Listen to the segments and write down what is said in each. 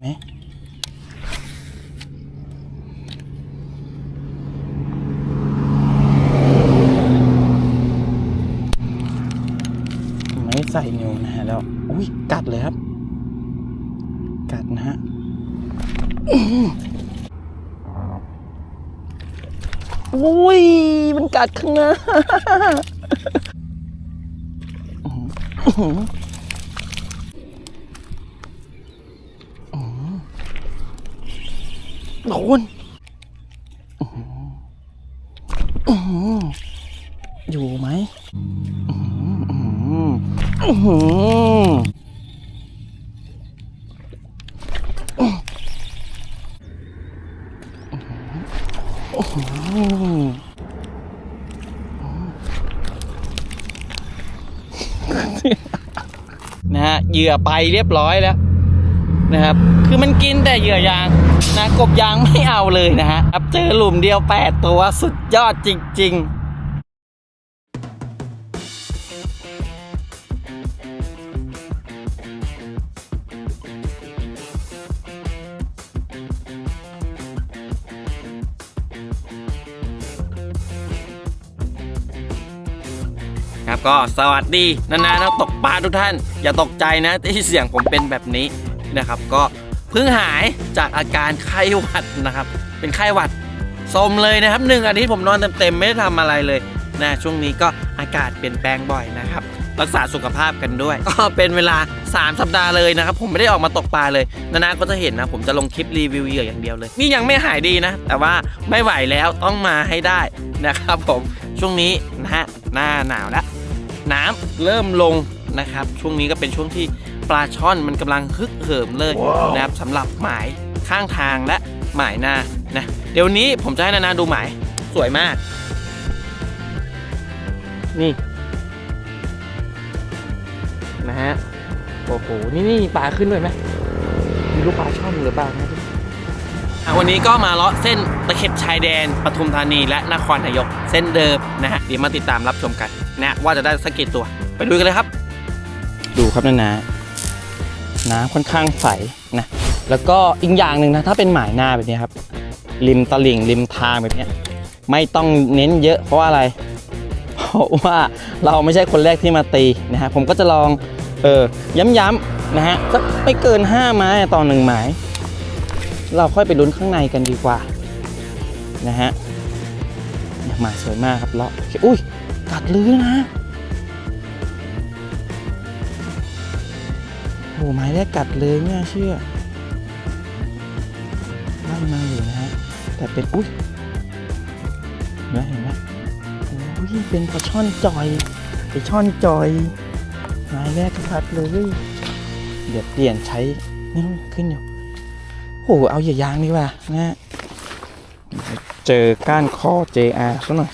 ไหมไม่ใส่นิ้วนะฮะแล้วอุ้ยกัดเลยครับ กัดนะฮะอุ้ย มันกัดข้างหน้าอื้อหือ โดนอื้อหืออื้อหืออยู่ไหมอื้อหืออื้อหืออื้อหือนะฮะเหยื่อไปเรียบร้อยแล้วนะครับ คือมันกินแต่เหยื่อยาง นะกบยางไม่เอาเลยนะฮะครับเจอหลุมเดียว 8 ตัวสุดยอดจริง ๆครับก็สวัสดีนานานักตกปลาทุกท่าน อย่าตกใจนะที่เสียงผมเป็นแบบนี้นะครับ ก็ เพิ่งหายจากอาการไข้หวัดนะครับ เป็นไข้หวัดสมเลยนะครับหนึ่งอาทิตย์ผมนอนเต็มๆไม่ได้ทำอะไรเลยนะช่วงนี้ก็อากาศเปลี่ยนแปลงบ่อยนะครับ รักษาสุขภาพกันด้วย ก็เป็นเวลา 3 สัปดาห์เลยนะครับ ผมไม่ได้ออกมาตกปลาเลยนานาก็จะเห็นนะ ผมจะลงคลิปรีวิวเหยื่ออย่างเดียวเลย นี่ยังไม่หายดีนะ แต่ว่าไม่ไหวแล้วต้องมาให้ได้นะครับ ผมช่วงนี้นะฮะหน้าหนาวแล้วน้ำเริ่มลงนะครับ ช่วงนี้ก็เป็นช่วงที่ ปลาช่อนมันกำลังฮึกเหิมเลยนะครับสำหรับหมายข้างทางและหมายหน้านะเดี๋ยวนี้ผมจะให้นานาดูหมายสวยมาก นี่นะฮะโอ้โหนี่นี่ปลาขึ้นด้วยไหมมีลูกปลาช่อนหรือเปล่านะอะวันนี้ก็มาเลาะเส้นตะเข็บชายแดนปทุมธานีและนครนายกเส้นเดิมนะฮะเดี๋ยวมาติดตามรับชมกันนะว่าจะได้สักกี่ตัว ไปดูกันเลยครับ ดูครับนะนะ น้ำค่อนข้างใสนะแล้วก็อีกอย่างหนึ่งนะถ้าเป็นหมายหน้าแบบนี้ครับ ริมตลิ่งริมทางแบบนี้ไม่ต้องเน้นเยอะเพราะว่าอะไร เพราะว่าเราไม่ใช่คนแรกที่มาตีนะฮะผมก็จะลองเออย้ำๆนะฮะสักไม่เกิน 5 ไม้ต่อหนึ่งไม้เราค่อยไปลุ้นข้างในกันดีกว่านะฮะหมายสวยมากครับเลาะอุ้ยกัดลื้อนะ โอ้หมายแรกกัดเลยไม่น่าเชื่อไล่มาอยู่นะฮะ แต่เป็น อุ้ยเห็นไหมเห็นไหมอุ้ยเป็นปลาช่อนจอยไปช่อนจอยไม้แรกกัดเลย เดี๋ยวเปลี่ยนใช้นี่ขึ้นอยู่โอ้โหเอาอย่ายางดีกว่านะฮะเจอก้านคอ JR ซะหน่อย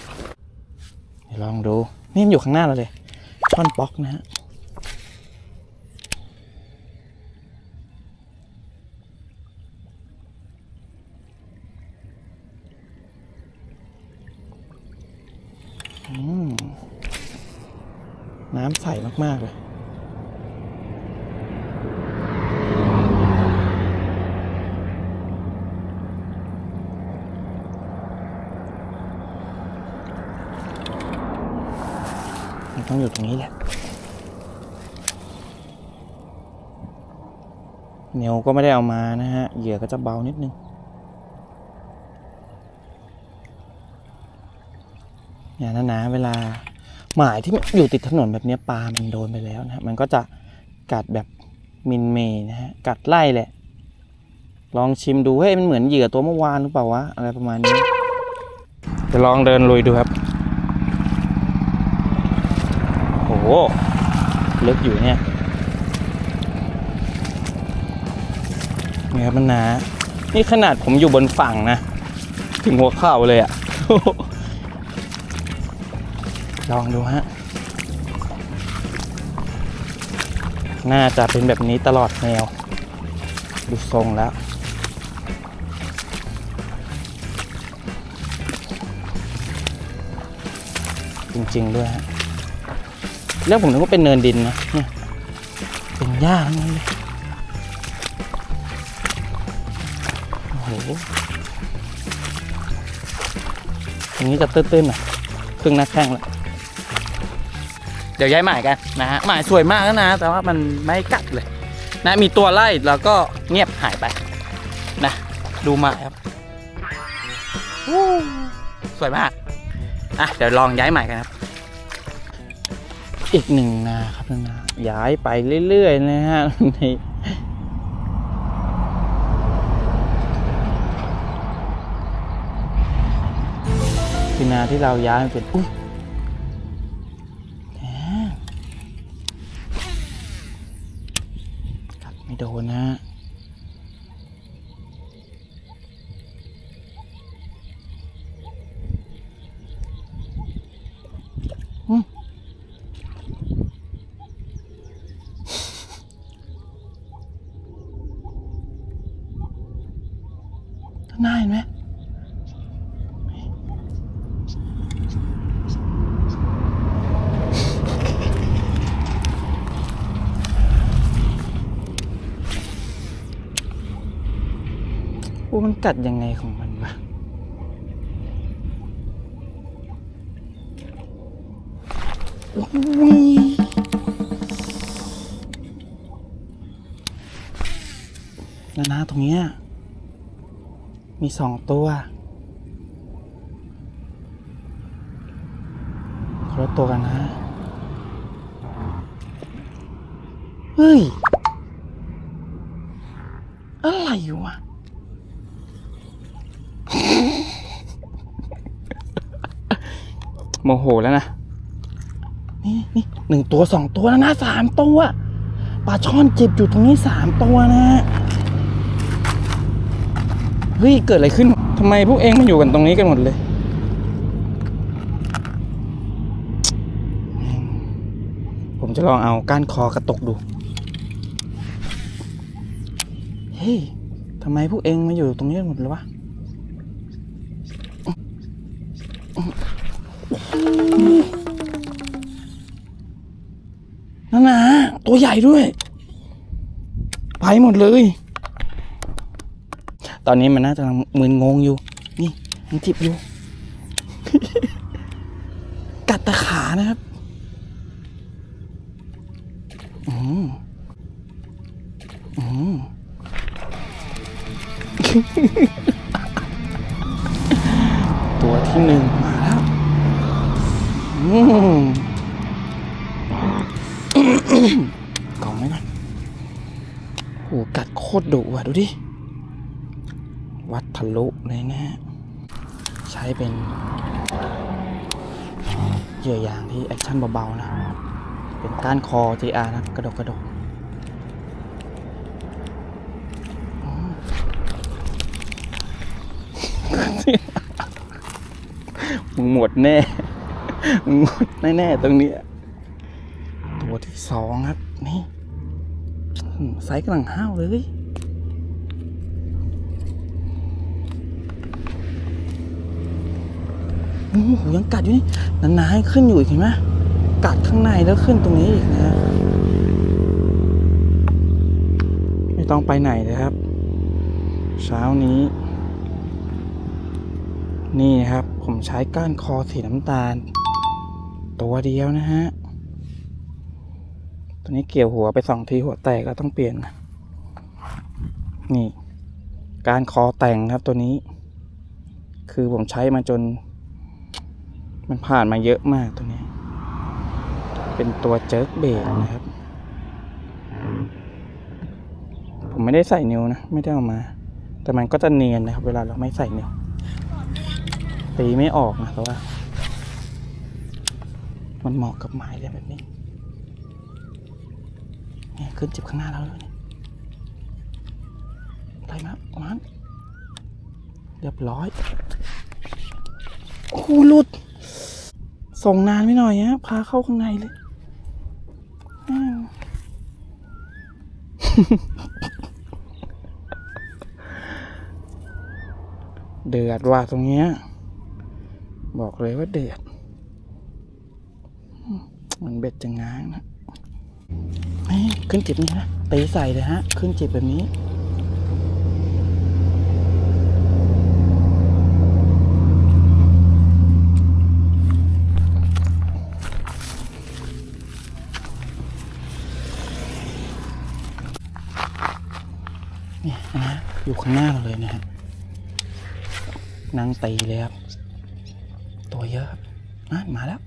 ลองดู นี่มันอยู่ข้างหน้าเราเลยช่อนป๊อกนะฮะ อืม น้ำใสมาก ๆ เลยมันต้องอยู่ตรงนี้แหละเหนียวก็ไม่ได้เอามานะฮะ เหยื่อก็จะเบานิดนึงเนี่ยนะนะเวลา หมายที่อยู่ติดถนนแบบเนี้ยปลา มันโดนไปแล้วนะฮะมันก็จะกัดแบบมินเมย์นะฮะ กัดไล่แหละ ลองชิมดู เฮ้ย มันเหมือนเหยื่อตัวเมื่อวานหรือเปล่าวะ อะไรประมาณนี้ จะลองเดินลุยดูครับ โอ้โหลึกอยู่เนี่ยนี่ครับมันหนา นี่ขนาดผมอยู่บนฝั่งนะ ถึงหัวเข่าเลยอะ่ะ ลองดูฮะ น่าจะเป็นแบบนี้ตลอดแนว ดูทรงแล้ว จริงๆด้วยฮะ แล้วผมนึกว่าเป็นเนินดินนะ เนี่ย เป็นหญ้าทั้งนั้นเลยโหอย่างนี้จะตื้นๆหน่อยครึ่งหน้าแข้งแล้ว เดี๋ยวย้ายหมายกันนะฮะหมายสวยมากแล้วนะ แต่ว่ามันไม่กัดเลย นะมีตัวไล่แล้วก็เงียบหายไปนะดูหมายครับสวยมากอะเดี๋ยวลองย้ายหมายกันครับ อีกหนึ่งนาครับนาย้ายไปเรื่อยๆนะฮะในคือนาที่เราย้ายมันเป็นอุ้ยแหมกัดไม่ โดนนะฮะอืม ข้างหน้าเห็นไหมัดยังไงของมันวะโอ้ยแล้วนะตรงเนี้ยมีสองตัวคนละตัวกันนะ เฮ้ย อะไรวะ โมโหแล้วนะ นี่นี่หนึ่งตัวสองตัวแล้วนะสามตัวปลาช่อนเจ็บอยู่ตรงนี้สามตัวนะเฮ้ยเกิดอะไรขึ้นทำไมพวกเองมาอยู่กันตรงนี้กันหมดเลย ผมจะลองเอาก้านคอกระตกดู เฮ้ยทำไมพวกเองมาอยู่ตรงนี้กันหมดเลยวะ ตัวใหญ่ด้วย ไปหมดเลย ตอนนี้มันน่าจะมึนงงอยู่ นี่มันจิบอยู่ กัดตะขานะครับอืมอืม ตรดุอะ ดูดิ วัดทะลุเลยนะฮะ ใช้เป็นเหยื่อยางที่แอคชั่นเบา ๆ นะ เป็นก้านคอ JR นะ กระดกกระดกมึงหมดแน่มึงหมดแน่ๆตรงนี้ ตัวที่สองครับ นี่ไซส์กำลังห้าวเลย โอ้โหยังกัดอยู่นี่หนาๆให้ขึ้นอยู่อีกเห็นไหมกัดข้างในแล้วขึ้นตรงนี้อีกนะฮะไม่ต้องไปไหนเลยครับ เช้านี้ นี่นะครับ ผมใช้ก้านคอสีน้ำตาล ตัวเดียวนะฮะตัวนี้เกี่ยวหัวไปสองทีหัวแตกก็ต้องเปลี่ยน นี่ การคอแต่งครับตัวนี้ คือผมใช้มาจน มันผ่านมาเยอะมากตัวนี้ เป็นตัวเจิร์กเบรกนะครับ ผมไม่ได้ใส่นิ้วนะ ไม่ได้เอามา แต่มันก็จะเนียนนะครับ เวลาเราไม่ใส่นิ้วตีไม่ออกนะแต่ว่า มันเหมาะกับไม้เลยแบบนี้เนี่ยขึ้นจิบข้างหน้าเราเลยเนี่ยไล่มาประมาณเรียบร้อย โอ้หลุด ส่งนานไม่หน่อยฮะพาเข้าข้างในเลยเดือดว่าตรงเนี้ย บอกเลยว่าเดือด มันเบ็ดจะง้างนะขึ้นจิบนี่นะตีใส่เลยฮะ ขึ้นจิบแบบนี้ เนี่ยนะอยู่ข้างหน้าเราเลยนะฮะ นั่งตีเลยครับ ตัวเยอะครับนั่นมาแล้ว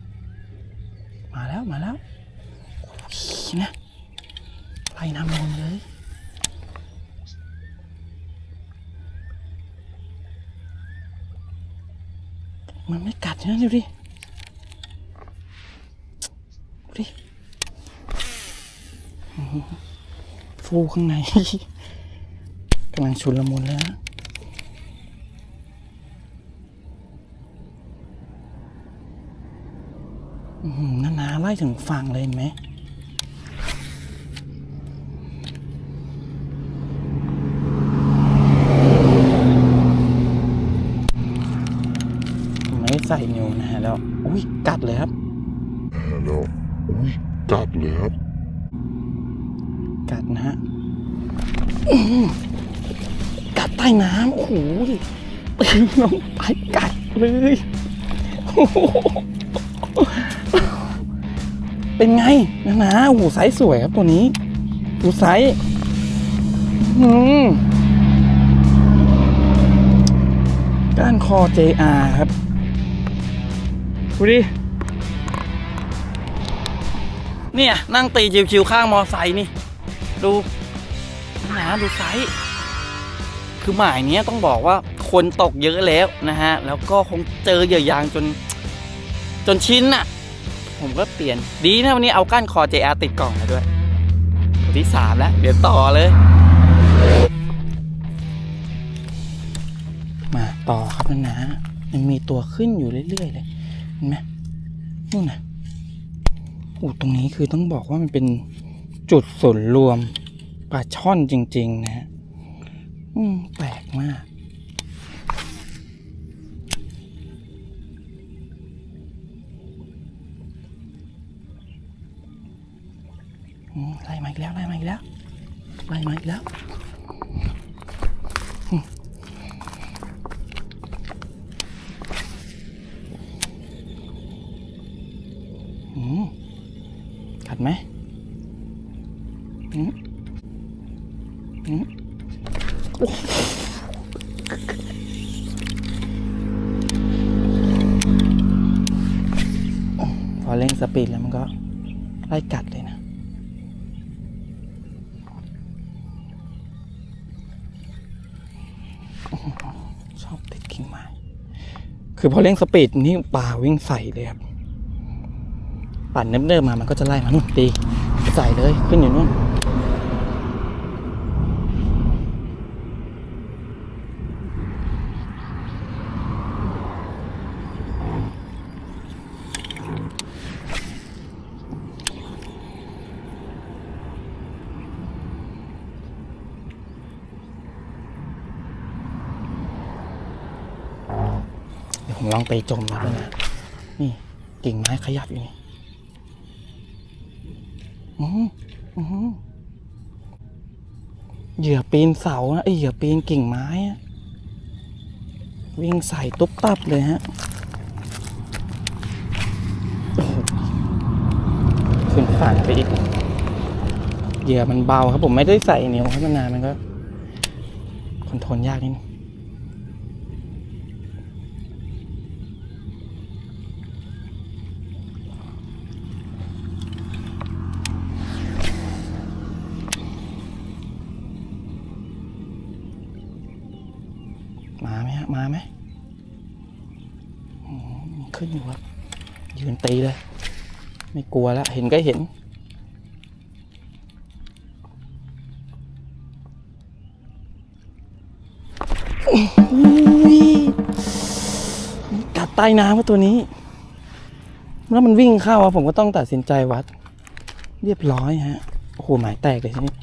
มาแล้วมาแล้วโอ้ยนะไล่น้ำลงเลยมันไม่กัดนะดูดิ ดูดิฟูข้างในกำลังชุนละมุนแล้ว นะอื้อหือนานาไล่ถึงฝั่งเลยเห็นไหมไม่ได้ใส่นิ้วนะฮะแล้ว อุ้ยกัดเลยครับแล้วอุ้ยกัดเลยครับ กัดนะฮะอื้อหือกัดใต้น้ำโอ้โหดิลงไปกัดเลยโอ้โห เป็นไงนะนะโอ้โหไซส์สวยครับตัวนี้ดูไซส์อื้อหือก้านคอ JR ครับดูดิเนี่ย นั่งตีชิวๆข้างมอไซค์นี่ ดูหนาดูไซส์คือหมายเนี้ยต้องบอกว่าคนตกเยอะแล้วนะฮะ แล้วก็คงเจอเหยื่อยางจน จนชิ้นน่ะ ผมก็เปลี่ยน ดีนะวันนี้เอาก้านคอ JR ติดกล่องมาด้วยตัวที่สามแล้ว เดี๋ยวต่อเลย มาต่อครับนะนะยังมีตัวขึ้นอยู่เรื่อยๆเลย เห็นไหมนู่นนะโอ้ตรงนี้คือต้องบอกว่ามันเป็นจุดศูนย์รวมปลาช่อนจริง ๆ นะฮะอืมแปลกมาก ไล่มาอีกแล้วไล่มาอีกแล้วไล่มาอีกแล้วกัดไหมอืมอืมโอ้พอเร่งสปีดแล้วมันก็ไล่กัด คือพอเร่งสปีดนี่ปลาวิ่งใส่เลยครับปั่นเนิบๆมามันก็จะไล่มานู่นตีใส่เลยขึ้นอยู่นู่น เดี๋ยวผมลอง ไปจมแล้วนะนี่กิ่งไม้ขยับอยู่นี่อือหืออือหือเหยื่อปีนเสานะไอเหยื่อปีนกิ่งไม้วิ่งใส่ตุ๊บตับเลยฮะขึ้นฝั่งไปอีกเหยื่อมันเบาครับผมไม่ได้ใส่เหนิ้วให้มันนานมันก็คอนโทรลยากนิดนึง มาไหมฮะ มาไหมอืมขึ้น อยู่ครับ ยืนตีเลย ไม่กลัวแล้ว เห็นก็เห็นอุ้ยกัดใต้น้ำว่าตัวนี้ แล้วมันวิ่งเข้าอะผมก็ต้องตัดสินใจวัด เรียบร้อยฮะ โอ้โห หมายแตกเลยทีนี้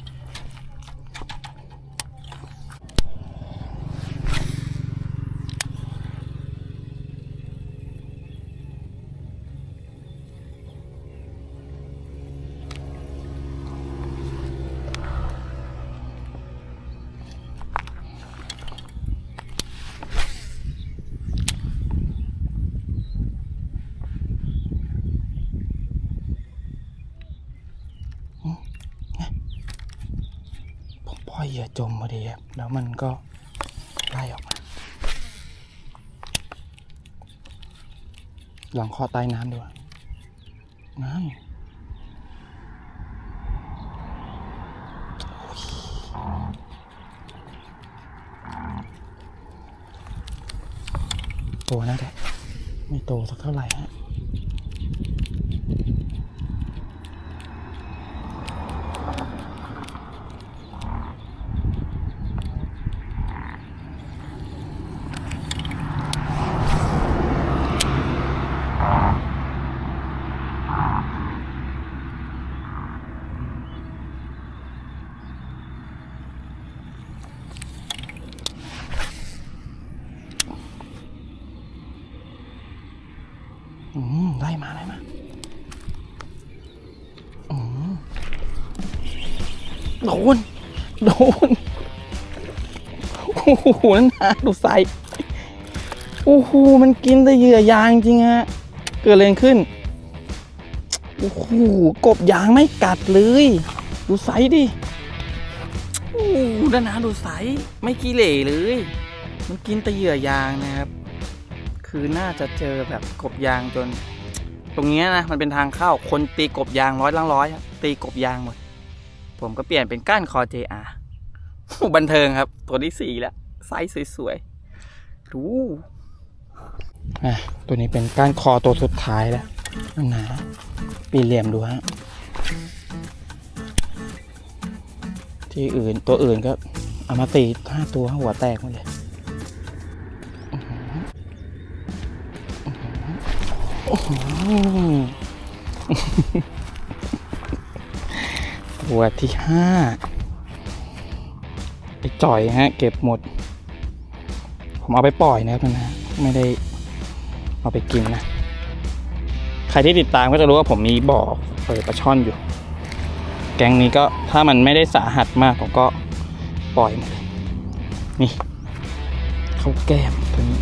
ข ยื่อ จมพอดีครับ แล้วมันก็ไล่ออกมา ลองคอใต้น้ำดูน้ำโตนะแต่ไม่โตสักเท่าไหร่ฮะ อืมไล่มาไล่มาอืม โดน โดน โอ้โหนั่นนะดูไซส์โอ้โหมันกินแต่เหยื่อยางจริงฮะ เกิดอะไรขึ้น โอ้โหกบยางไม่กัดเลย ดูไซส์ดิ โอ้โหนั่นนะดูไซส์ไม่ขี้เหร่เลย มันกินแต่เหยื่อยางนะครับ คือน่าจะเจอแบบกบยางจน ตรงเนี้ยนะมันเป็นทางเข้าคนตีกบยางร้อยลังร้อย ตีกบยางหมด ผมก็เปลี่ยนเป็นก้านคอ JR บันเทิงครับ ตัวที่สี่แล้ว ไซส์สวยๆดูอะตัวนี้เป็นก้านคอตัวสุดท้ายแล้วนั่นนะปีเหลี่ยมดูฮะ ที่อื่นตัวอื่นก็เอามาตีห้าตัวหัวแตกหมดเลยอืม ตัวที่ห้าไปจ่อยฮะ เก็บหมด ผมเอาไปปล่อยนะครับนะไม่ได้เอาไปกินนะ ใครที่ติดตามก็จะรู้ว่าผมมีบ่อเปิดปลาช่อนอยู่ แกงนี้ก็ถ้ามันไม่ได้สาหัสมากผมก็ปล่อยมดเลยนี่เข้าแก้มตัวนี้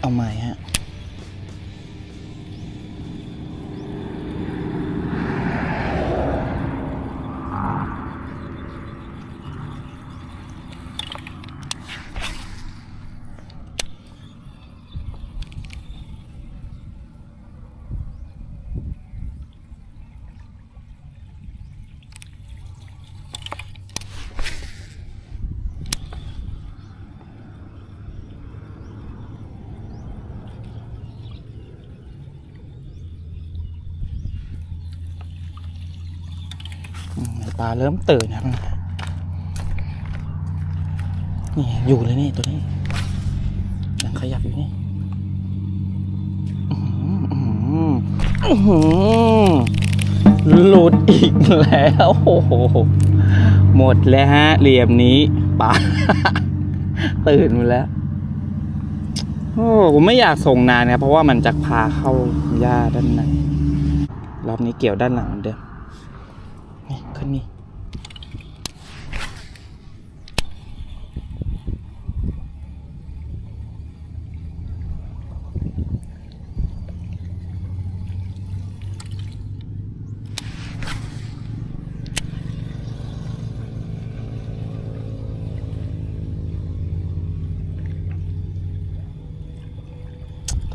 เอาใหม่ฮะ ปลาเริ่มตื่นนะครับ นี่อยู่เลยนี่ตัวนี้ยังขยับอยู่นี่หลุดอีกแล้วโอ้โหหมดแล้วฮะ เหลี่ยมนี้ปลาตื่นมดแล้วโอ้ผมไม่อยากส่งนานนะเพราะว่ามันจะพาเข้าหญ้าด้านในรอบนี้เกี่ยวด้านหลังเหมือนเดิม ขึ้นนี่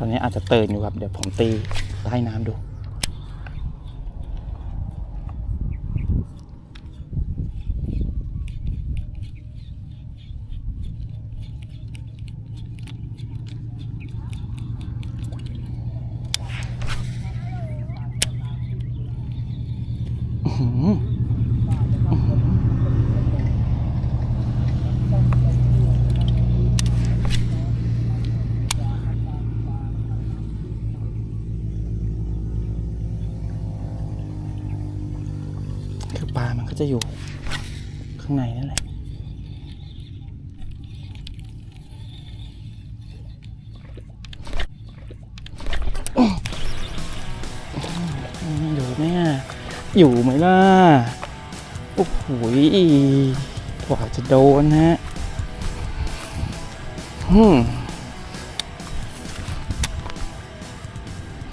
ตอนนี้อาจจะเตื่นอยู่ครับ เดี๋ยวผมตีใต้น้ำดู อื้อหือคือปลามันก็ จะอยู่ข้างในนั่นแหละอยู่ไหมอะอยู่ไหมล่ะ โอ้โหกว่าจะโดนฮะอืม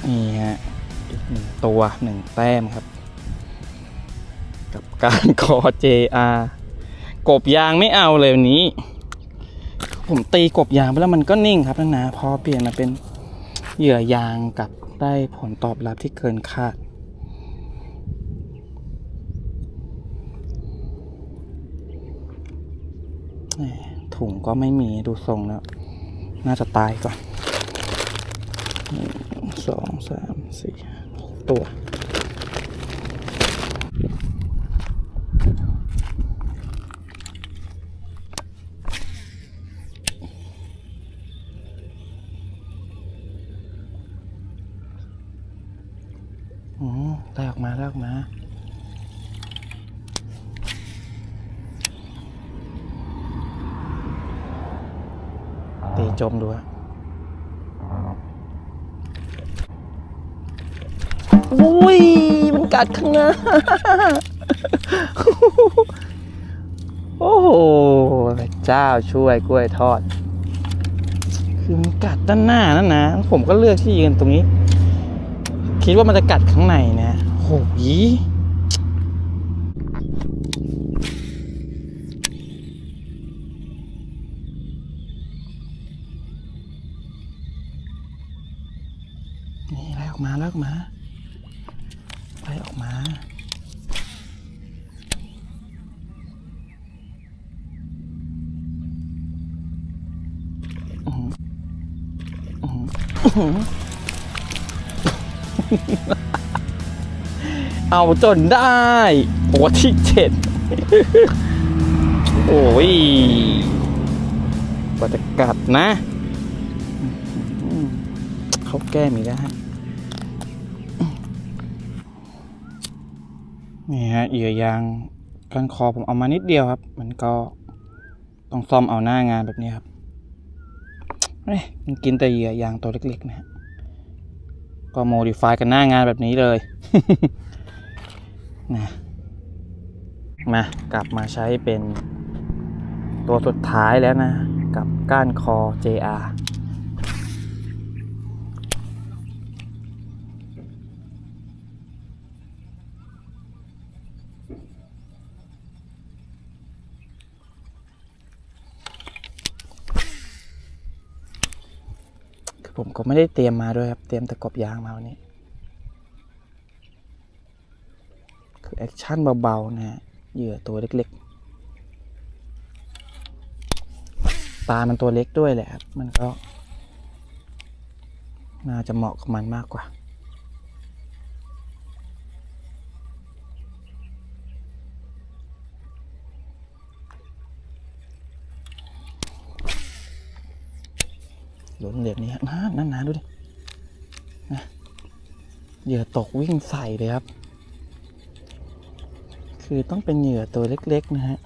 นี่ฮะหนึ่งตัวหนึ่งแต้มครับ การคอ JR กบยางไม่เอาเลยวันนี้ ผมตีกบยางไปแล้วมันก็นิ่งครับนะนะพอเปลี่ยนมาเป็นเหยื่อยางกับได้ผลตอบรับที่เกินคาด ถุงก็ไม่มีดูทรงแล้ว น่าจะตายก่อนสองสามสี่ตัว อ๋อได้ออกมาได้ออกมา ตี จมดูฮะอุ้ย มันกัดข้างหน้า โอ้โหพระเจ้าช่วยกล้วยทอด คือมันกัดด้านหน้านั่นนะ ผมก็เลือกที่ยืนตรงนี้ คิดว่ามันจะกัดข้างในนะโหย เอาจนได้ตัวที่เจ็ดโอ้ยกว่าจะกัดนะ เขาแก้มีได้นี่ฮะเหยื่อยางกันคอผมเอามานิดเดียวครับ มันก็ต้องซ่อมเอาหน้างานแบบนี้ครับเอ้ยมันกินแต่เหยื่อยางตัวเล็กๆนะฮะก็โมดิฟายกันหน้างานแบบนี้เลย นะมากลับมาใช้เป็นตัวสุดท้ายแล้วนะ กับก้านคอ JR คือผมก็ไม่ได้เตรียมมาด้วยครับ เตรียมแต่กบยางมาวันนี้ คือแอคชั่นเบาๆนะฮะเหยื่อตัวเล็กๆ ปลามันตัวเล็กด้วยแหละครับ มันก็ น่าจะเหมาะกับมันมากกว่าหลุนเหลี่ยมนี้ฮะนานนนๆดูดินะเหยื่อตกวิ่งใส่เลยครับ คือต้องเป็นเหยื่อตัวเล็ก ๆ นะฮะ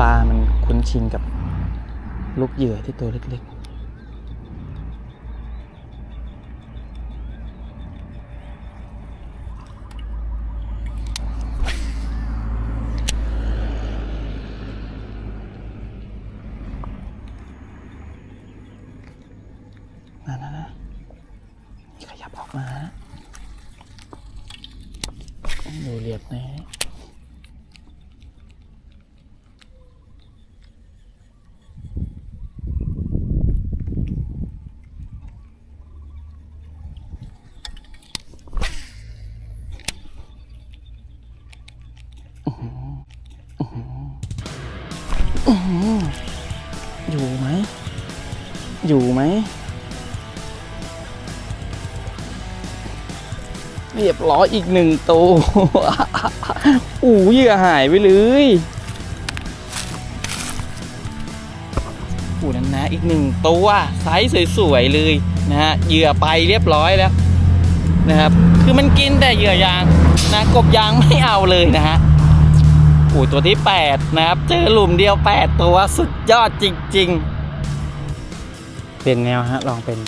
ปลามันคุ้นชินกับลูกเหยื่อที่ตัวเล็ก ๆนั่นนะขยับออกมานะ ดูเรียบนะ เรียบร้ออีกหนึ่งตัวอู้เหยื่อหายไปเลยอู้นั่นนะอีกหนึ่งตัวไซส์สวยๆเลยนะฮะเหยื่อไปเรียบร้อยแล้วนะครับ คือมันกินแต่เหยื่อยางนะกบยางไม่เอาเลยนะฮะอ้ยตัวที่ 8 นะครับ เจอหลุมเดียว 8 ตัวสุดยอดจริงๆปลี่ยนแนวฮะลองเป็น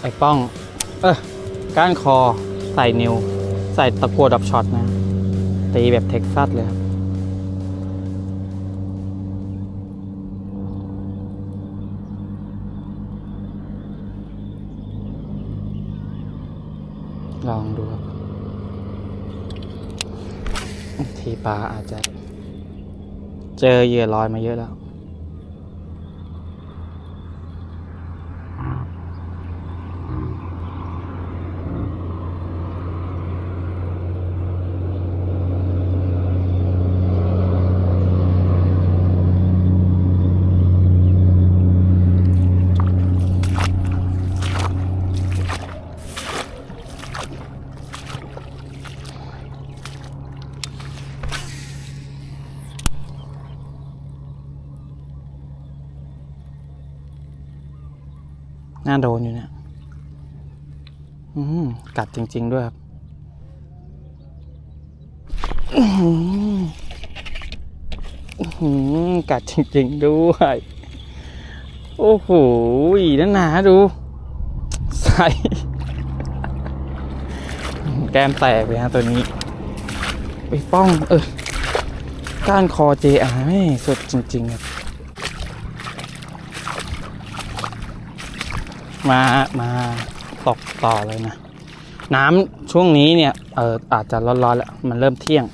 ไอ้ป้อง เออก้านคอ ใส่นิว ใส่ตะกัวดับช็อตนะ ตีแบบเท็กซัสเลยครับลองดูครับ ทีปลาอาจจะ เจอเหยื่อลอยมาเยอะแล้ว น่าโดนอยู่เนี่ยอืมกัดจริง ๆ ด้วยครับอื้อหืออื้อหือกัดจริง ๆ ด้วย โอ้โหนั่นหนาดู ใส่แก้มแตกเลยฮะตัวนี้ ไปป้อง เออ ก้านคอ JR ไม่สดจริง ๆ ครับ มามาตกต่อเลยนะ น้ำช่วงนี้เนี่ยเอออาจจะร้อนๆแล้วมันเริ่มเที่ยง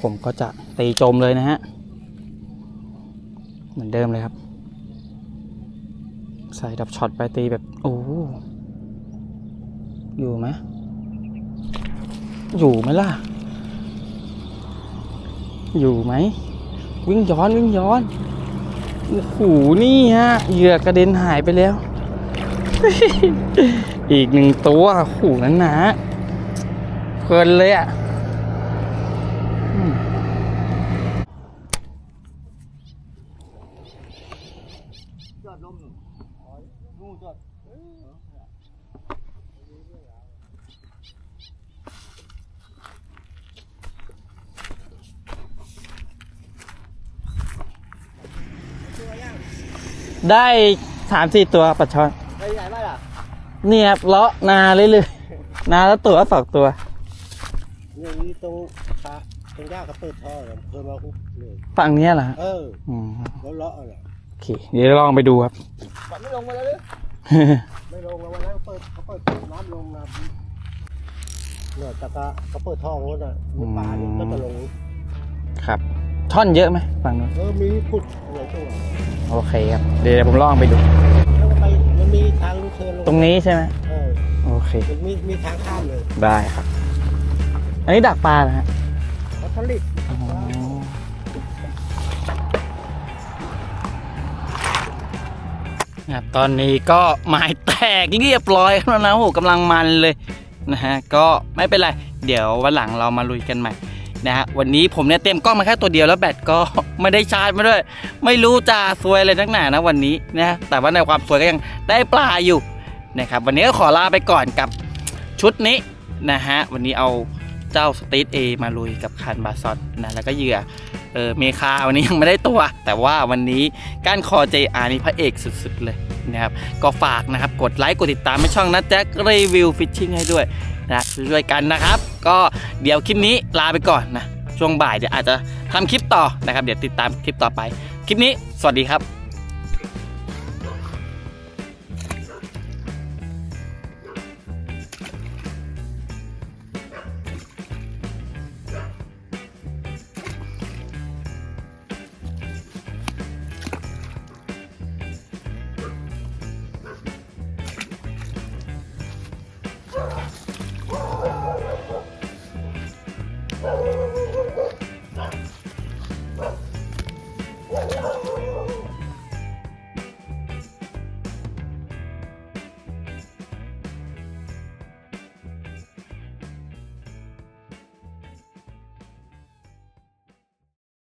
ผมก็จะตีจมเลยนะฮะ เหมือนเดิมเลยครับ ใส่ดับช็อตไปตีแบบ โอ้อยู่ไหมอยู่ไหมล่ะ อยู่ไหม วิ่งย้อนวิ่งย้อน โอ้โห นี่ฮะ เหยื่อกระเด็นหายไปแล้ว อีกหนึ่งตัวหูนั้นนะเพลินเลยอะได้สามสี่ตัวปลาช่อน มาล่ะนี่ครับเลาะนาเรื่อยๆนาแล้วตัวสองตัวเนี่ยนี่ตรงขาตรงย่าเขาเปิดท่อเลยเคยมาคุกเลยฝั่งเนี้ยเหรอฮะเอออืมแล้วเลาะอะไรโอเคเดี๋ยวลองไปดูครับ ปัดไม่ลงมาแล้วหรือไม่ลงแล้ววันนั้นเขาเปิดเขาเปิดน้ำลงนะเนี่ยตะกะเขาเปิดท่อรถอะมีปลาเนี่ยก็จะลงครับ ท่อนเยอะไหมฝั่งนู้นเออมีพุดหลายตัว โอเคครับ เดี๋ยวผมลองไปดูแล้วก็ไป มันมีทางลูกเชิญลงตรงนี้ใช่ไหมเออโอเค มันมีมีทางข้ามเลยได้ครับ อันนี้ดักปลานะฮะเขาผลิตอ๋อครับตอนนี้ก็ไม้แตกเรียบร้อยแล้วนะโอ้โหกำลังมันเลยนะฮะก็ไม่เป็นไร เดี๋ยววันหลังเรามาลุยกันใหม่ นะฮะวันนี้ผมเนี่ยเต็มกล้องมาแค่ตัวเดียวแล้วแบตก็ไม่ได้ชาร์จมาด้วย ไม่รู้จะซวยอะไรนักหนานะวันนี้นะแต่ว่าในความสวยก็ยังได้ปลาอยู่นะครับวันนี้ก็ขอลาไปก่อนกับชุดนี้นะฮะวันนี้เอาเจ้าสตีทเอมาลุยกับคันบาซอนนะแล้วก็เหยื่อเออเมคาวันนี้ยังไม่ได้ตัว แต่ว่าวันนี้ก้านคอ JR นี่พระเอกสุดๆเลยนะครับก็ฝากนะครับกดไลค์กดติดตามให้ช่องนะแจ็ครีวิวฟิชชิ่งให้ด้วยนะช่วยกันนะครับ ก็เดี๋ยวคลิปนี้ลาไปก่อนนะ ช่วงบ่ายเดี๋ยวอาจจะทำคลิปต่อนะครับ เดี๋ยวติดตามคลิปต่อไป คลิปนี้สวัสดีครับ